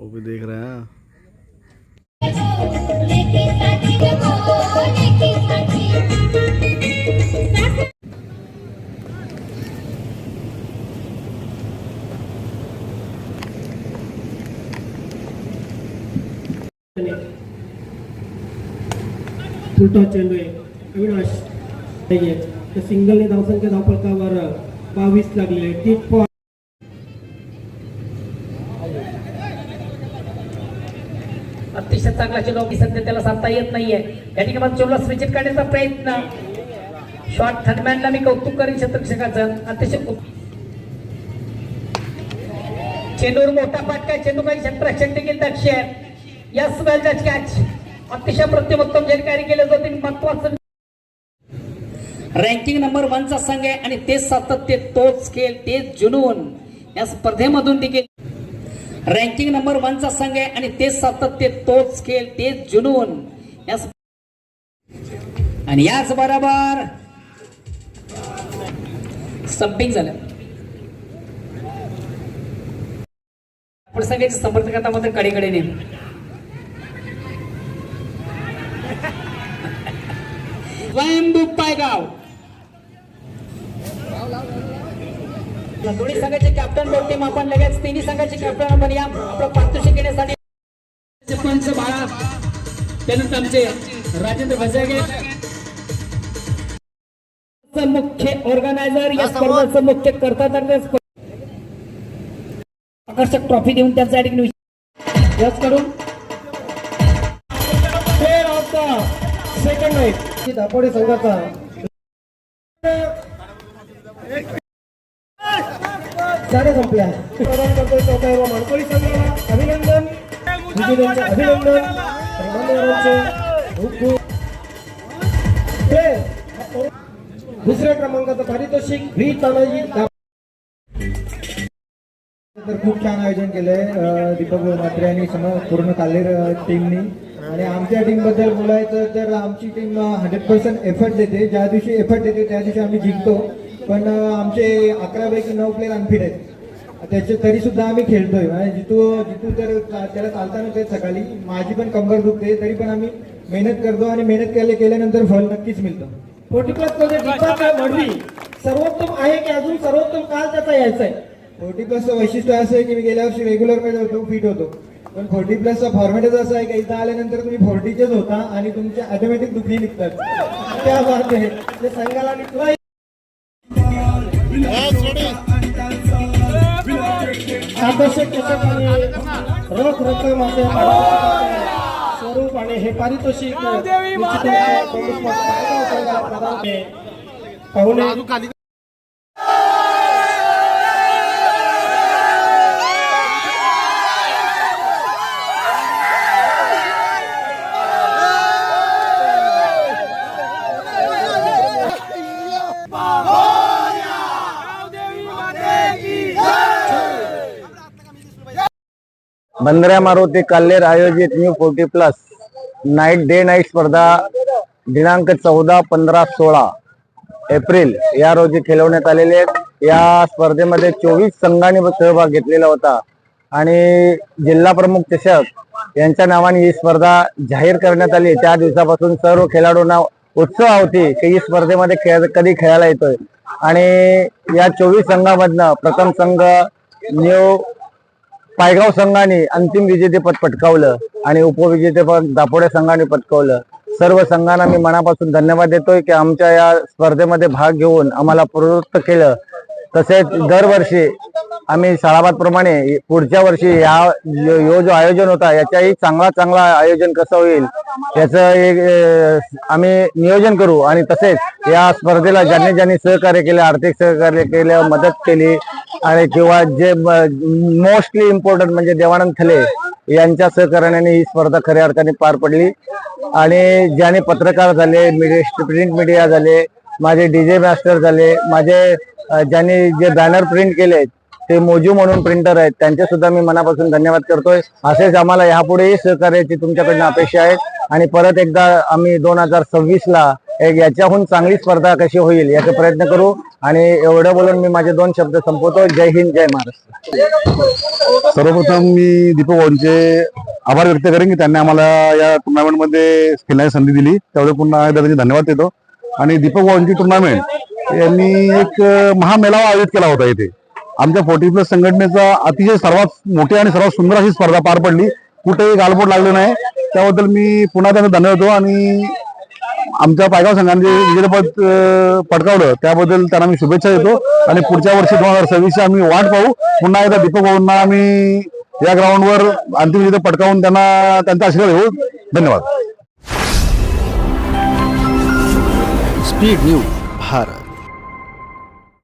वो भी देख रहे हैं। फुलटॉस चेंडू आहे अविनाश सिंगलने धावसंख्या बावीस तीन अतिशय चांगला चेंडू की सध्या त्याला साधता येत नाहीये. या ठिकाणी चेंडूला स्विचित करण्याचा प्रयत्न. शॉर्ट थर्डमॅनला मी कौतुक करेन शतरक्षकाचं. अतिशय चेंडूर चेंडूवर मोठा फटका चेंडू काही शतरक्षक देखील दक्ष आहे या स्मेलचा कॅच अतिशय जे कार्य केलं जाते महत्वाचं रँकिंग नंबर वनचा संघ आहे आणि तेच सातत्य तोच खेळ तेच जुनून या स्पर्धेमधून देखील रँकिंग नंबर वनचा संघ आहे आणि तेच सातत्य तोच खेळ तेच जुनून. या आणि याच बरोबर संपिंग झालं. आपण सगळ्याचे समर्थक मात्र कडेकडे नेम स्वयंभू पायगाव दोन्ही संघाचे कॅप्टन बोलते मग आपण लगेच तिन्ही संघाचे कॅप्टन आपण या आपलं पारितोषिक घेण्यासाठी. पंच बाळा त्यानंतर आमचे राजेंद्र भजागे. मुख्य ऑर्गनायझर या स्पर्धेचं मुख्य करता आकर्षक ट्रॉफी देऊन त्यांचा करून सेकंड नाईट दापोडे संघाचा. साडे संपल्या प्रदान करतोय चौथा व मानकोळी संघाला अभिनंदन विजेत्यांचे अभिनंदन मान्यवरांचे दुसऱ्या क्रमांकाचं पारितोषिक व्ही तानाजी. तर खूप छान आयोजन केलंय दीपक मात्रे आणि सम पूर्ण कालेर टीमनी आणि आमच्या टीमबद्दल बोलायचं तर आमची टीम हंड्रेड पर्सेंट एफर्ट देते. ज्या दिवशी एफर्ट देते त्या दिवशी आम्ही जिंकतो. पण आमचे अकरापैकी नऊ प्लेयर अनफिट आहेत. त्याचे तरी सुद्धा आम्ही खेळतोय. म्हणजे जितू जितू तर त्याला चालता नव्हते सकाळी. माझी पण कंबर दुखते तरी पण आम्ही मेहनत करतो आणि मेहनत केले केल्यानंतर फळ नक्कीच मिळतं. फोर्टी प्लसमध्ये सर्वोत्तम आहे की अजून सर्वोत्तम काल त्याचा यायचा आहे? फोर्टी प्लसचं वैशिष्ट्य असं आहे की मी गेल्या वर्षी रेग्युलरमध्ये होतो फिट होतो. पण फोर्टी प्लसचा फॉर्मॅटच असं आहे की इथं आल्यानंतर तुम्ही फोर्टीचेच होता आणि तुमचे ऑटोमॅटिक दुखणी निघतात. त्या बात आहे. ते संघाला आकर्षक चषक आणि रोख रक्कम असे स्वरूप आणि हे पारितोषिक. पाहुणे बंदऱ्या मारुती काल्हेर आयोजित new forty plus. Night day night स्पर्धा दिनांक चौदा पंधरा सोळा एप्रिल या रोजी खेळवण्यात आलेले आहेत. या स्पर्धेमध्ये चोवीस संघांनी सहभाग घेतलेला होता. आणि जिल्हा प्रमुख चषक यांच्या नावाने ही स्पर्धा जाहीर करण्यात आली. त्या दिवसापासून सर्व खेळाडूंना उत्सव होती की ही स्पर्धेमध्ये खेळ कधी खेळायला येतोय. आणि या चोवीस संघामधनं प्रथम संघ न्यू पायगाव संघाने अंतिम विजेतेपद पटकावलं आणि उपविजेतेपद दापोडे संघाने पटकावलं. सर्व संघांना मी मनापासून धन्यवाद देतोय की आमच्या या स्पर्धेमध्ये भाग घेऊन आम्हाला प्रवृत्त केलं. तसेच दरवर्षी आम्ही शाळाबाद प्रमाणे पुढच्या वर्षी या यो यो जो आयोजन होता याच्याही चांगला चांगला आयोजन कसं होईल याचं एक आम्ही नियोजन करू. आणि तसेच या स्पर्धेला ज्यांनी ज्यांनी सहकार्य केले आर्थिक सहकार्य केलं मदत केली आणि किंवा जे मोस्टली इम्पॉर्टंट म्हणजे देवानंद थले यांच्या सहकार्याने ही स्पर्धा खऱ्या अर्थाने पार पडली. आणि ज्याने पत्रकार झाले मीडिया प्रिंट मीडिया झाले माझे डीजे मास्टर झाले माझे ज्यांनी जे बॅनर प्रिंट केले ते मोजू म्हणून प्रिंटर आहेत त्यांचे सुद्धा मी मनापासून धन्यवाद करतोय. असेच आम्हाला यापुढेही सहकार्याची तुमच्याकडनं अपेक्षा आहे. आणि परत एकदा आम्ही दोन हजार सव्वीस ला एक याच्याहून चांगली स्पर्धा कशी होईल याचा प्रयत्न करू. आणि एवढं बोलून मी माझे दोन शब्द संपवतो. जय हिंद जय महाराष्ट्र. सर्वप्रथम मी दीपक भाऊंचे आभार व्यक्त करेन की त्यांनी आम्हाला या टुर्नामेंटमध्ये खेळण्याची संधी दिली. त्यामुळे पुन्हा एकदा त्यांचे धन्यवाद देतो. आणि दीपक भाऊंची टुर्नामेंट यांनी एक महामेळावा आयोजित केला होता इथे. आमच्या फोर्टी प्लस संघटनेचा अतिशय सर्वात मोठी आणि सर्वात सुंदर अशी स्पर्धा पार पडली. कुठेही गालबोट लागले नाही. त्याबद्दल मी पुन्हा त्यांना धन्यवाद देतो आणि आमच्या पायगाव संघाने विजेतेपद पटकावलं त्याबद्दल त्यांना मी शुभेच्छा देतो. आणि पुढच्या वर्षी दोन हजार सव्वीसची आम्ही वाट पाहू. पुन्हा एकदा दीपक भाऊंना आम्ही या ग्राउंडवर अंतिम विजेते पटकावून त्यांना त्यांचा आशीर्वाद घेऊ. धन्यवाद. Speed news Bharat